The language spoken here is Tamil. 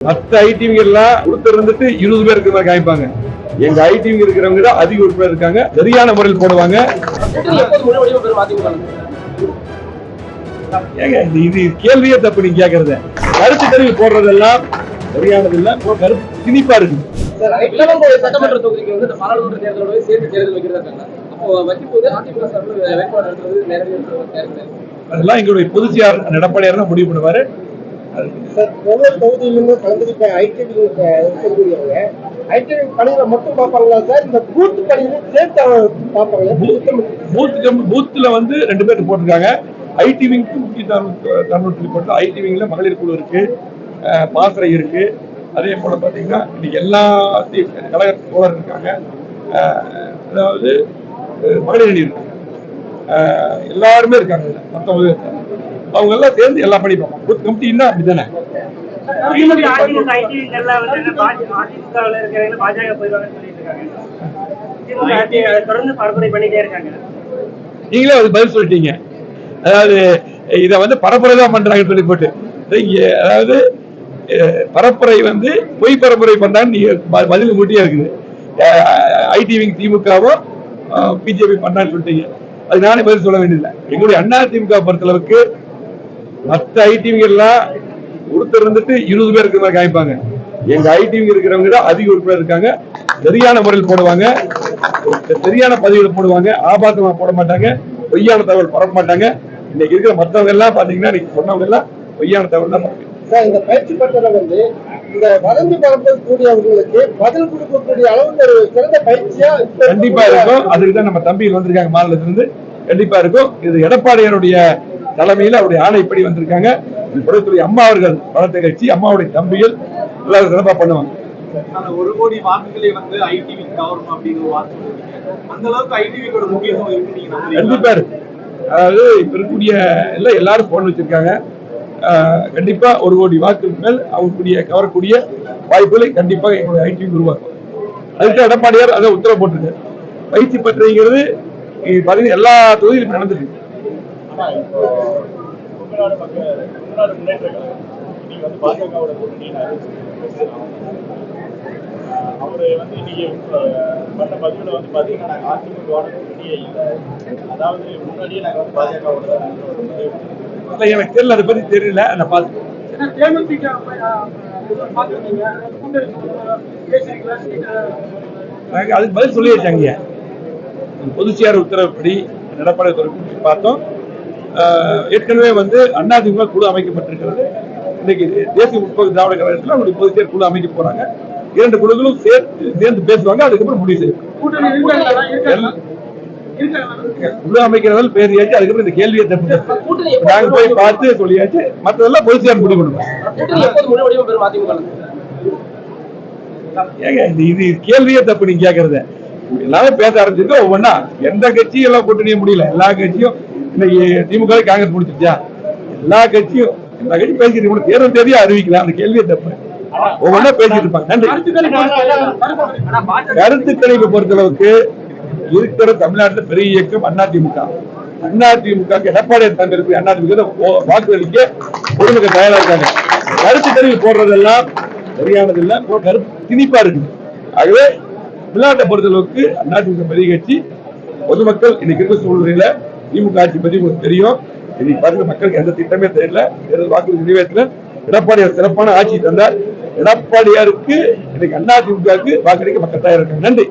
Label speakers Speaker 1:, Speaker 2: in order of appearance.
Speaker 1: மத்த ஐடிவிங்க எல்லாம் ஒருத்தர் இருந்துட்டு இருபது பேர் இருக்கிற மாதிரி காமிப்பாங்க. எங்க ஐடிவிங்க இருக்கிறவங்க தான் அதிக உறுப்பினர் இருக்காங்க. சரியான முறையில் போடுவாங்க. இது- கேள்வியே தப்பு நீங்க கேக்குறத. கருத்து தெரிவி போடுறதெல்லாம் சரியானது இல்ல கருத்து திணிப்பா இருக்கு.
Speaker 2: விளவங்கோடு சட்டமன்ற தொகுதிக்கு வந்து இந்த பாராளுமன்ற தேர்தலோட சேர்த்து தேர்தல் வைக்கிறதா இருக்காங்க அப்போ வைக்கும்போது அதிமுக சார்பில் வேட்பாளர் நடத்துறது நேரடியாக தேர்தல்
Speaker 1: அதெல்லாம் எங்களுடைய பொதுச்சியார் எடப்பாடியார் தான் முடிவு பண்ணுவாரு.
Speaker 3: சார் ஒவ்வொரு தொகுதியிலுமே கலந்துக்கிட்ட ஐடிவி இருக்கக்கூடியவங்க ஐடிவி பணிகளை மட்டும் பார்ப்பாங்களா சார்? இந்த பூத் பணியிலும் சேர்த்து பார்ப்பாங்களா?
Speaker 1: பூத் கம்- பூத்துல வந்து ரெண்டு பேர் போட்டிருக்காங்க ஐடி ஐடிவிங்க்கு முக்கிய தருணம் போட்டு ஐடிவிங்ல மகளிர் குழு இருக்கு. அஹ், பாசறை இருக்கு. அதே போல பாத்தீங்கன்னா இன்னைக்கு எல்லா தி- கழக தோழர் இருக்காங்க. அதாவது அஹ், மகளிர் அணி இருக்காங்க அஹ், எல்லாருமே இருக்காங்க இதுல. மொத்தம் அவங்க எல்லாம் சேர்ந்து எல்லா பணி பார்ப்பாங்க பூத் கமிட்டின்னா அப்படிதானே நீங்களே அது பதில் சொல்லிட்டீங்க. அதாவது இத வந்து பரப்புரை தான் பண்றாங்கன்னு சொல்லி போட்டு. அதாவது பரப்புரை வந்து பொய் பரப்புரை பண்றாங்கன்னு நீங்க பதில் முட்டியா இருக்குது. ஐடி விங் திமுகவும் பிஜேபி பண்றான்னு சொல்லிட்டீங்க. அது நானே பதில் சொல்ல வேண்டியதில்லை. எங்களுடைய அண்ணா திமுக பொறுத்தளவுக்கு மத்த ஐடிவிங்க எல்லாம் ஒருத்தர் இருந்துட்டு இருபது பேர் இருக்கிற மாதிரி காமிப்பாங்க. எங்க ஐடிவிங்க இருக்கிறவங்க தான் அதிக உறுப்பினர் இருக்காங்க. சரியான முறையில் போடுவாங்க. சரியான பதிவுல போடுவாங்க. ஆபாசமா போட மாட்டாங்க. பொய்யான தகவல் பரப்ப மாட்டாங்க. இன்னைக்கு இருக்கிற மத்தவங்க எல்லாம் பாத்தீங்கன்னா இன்னைக்கு சொன்னவங்க எல்லாம் பொய்யான தகவல் தான்
Speaker 3: சார் இந்த பயிற்சி பெற்றதை வந்து இந்த வதந்தி பரப்பக்கூடியவர்களுக்கு பதில் கொடுக்கக்கூடிய அளவுக்கு ஒரு சிறந்த பயிற்சியா
Speaker 1: கண்டிப்பா இருக்கும். அதுக்கு தான் நம்ம தம்பிகள் வந்திருக்காங்க மாநிலத்துல இருந்து கண்டிப்பா இருக்கும். இது எடப்பாடியாருடைய தலைமையில் அவருடைய ஆணைப்படி வந்திருக்காங்க. இது புறத்துறை அம்மா அவர்கள் வளர்த்த கட்சி அம்மாவுடைய தம்பிகள் எல்லாரும் சிறப்பா பண்ணுவாங்க.
Speaker 4: ஒரு கோடி வாக்குகளை வந்து ஐடிவி கவரும் அப்படின்னு. அந்த அளவுக்கு ஐடிவியோட முக்கியத்துவம் இருக்கு?
Speaker 1: கண்டிப்பா இருக்கு. அதாவது இப்ப இருக்கக்கூடிய எல்லாம் எல்லாரும் போன் வச்சிருக்காங்க. கண்டிப்பா ஒரு கோடி வாக்குக்கு மேல் அவங்களுடைய கவரக்கூடிய வாய்ப்புகளை கண்டிப்பா எங்களுடைய ஐடி உருவாக்கும். அதுக்கு எடப்பாடியார் அதை உத்தரவு போட்டிருக்காரு. பயிற்சி பற்றிங்கிறது பாத்தீங்கன்னா எல்லா தொகுதியிலும் இப்ப
Speaker 5: அவரு வந்து இன்னைக்கு பண்ண பதிவுல வந்து பாத்தீங்கன்னா நாங்க அதிமுகவோட கூட்டணியே இல்லை. அதாவது முன்னாடியே நாங்க வந்து பாஜகவோட ஒரு
Speaker 1: இல்ல, எனக்கு தெரியல அதை பத்தி தெரியல. நான் பார்த்து அதுக்கு பதில் சொல்லியாச்சாங்க பொதுச்சியார் உத்தரவுப்படி எடப்பாடி தொடர்பு பார்த்தோம். ஆஹ் ஏற்கனவே வந்து அதிமுக குழு அமைக்கப்பட்டிருக்கிறது. இன்னைக்கு தேசிய முற்போக்கு திராவிட கழகத்தில் அவருடைய பொதுச்சியார் குழு அமைக்க போறாங்க. இரண்டு குழுக்களும் சேர்த்து சேர்ந்து பேசுவாங்க அதுக்கப்புறம் முடிவு செய்யும். குழு அமைக்கிறதால பேசியாச்சு அதுக்கப்புறம் இந்த கேள்வியை தப்பு நாங்க போய் பார்த்து சொல்லியாச்சு மற்றதெல்லாம் முடிவு பண்ணுவோம்.
Speaker 2: பெறும் அதிமுக
Speaker 1: ஏங்க இது கேள்வியே தப்பு நீங்க கேக்குறத. எல்லாரும் பேச ஆரம்பிச்சிருக்கோம் ஒவ்வொன்னா. எந்த கட்சியும் எல்லாம் கூட்டணிய முடியல. எல்லா கட்சியும் இன்னைக்கு திமுக காங்கிரஸ் முடிச்சிருச்சா எல்லா கட்சியும் எல்லா கட்சியும் பேசிட்டு இருக்கணும். தேர்தல் தேதியா அறிவிக்கலாம் அந்த கேள்வியே தப்பு ஒவ்வொன்றா பேசிட்டு இருப்பாங்க. நன்றி. கருத்து கணிப்பு பொறுத்தளவுக்கு இருக்கிற தமிழ்நாட்டுல பெரிய இயக்கம் அதிமுக. அதிமுக எடப்பாடி தங்களுக்கு அதிமுக வாக்குகளிக்க பொதுமக்க தயாரா இருக்காங்க. கருத்து கணிப்பு போடுறதெல்லாம் சரியானது இல்ல கருத்து திணிப்பா இருக்கு. ஆகவே தமிழ்நாட்டை பொறுத்தளவுக்கு அதிமுக பெரிய கட்சி. பொதுமக்கள் இன்னைக்கு இருக்கிற சூழ்நிலையில திமுக ஆட்சி பத்தி உங்களுக்கு தெரியும். இன்னைக்கு பாருங்க மக்களுக்கு எந்த திட்டமே தெரியல. தேர்தல் வாக்கு நிறைவேற்றல. எடப்பாடியார் சிறப்பான ஆட்சி தந்தார். எடப்பாடியாருக்கு இன்னைக்கு அதிமுகவுக்கு வாக்களிக்க மக்கள் தயாரா இருக்காங்க. நன்றி.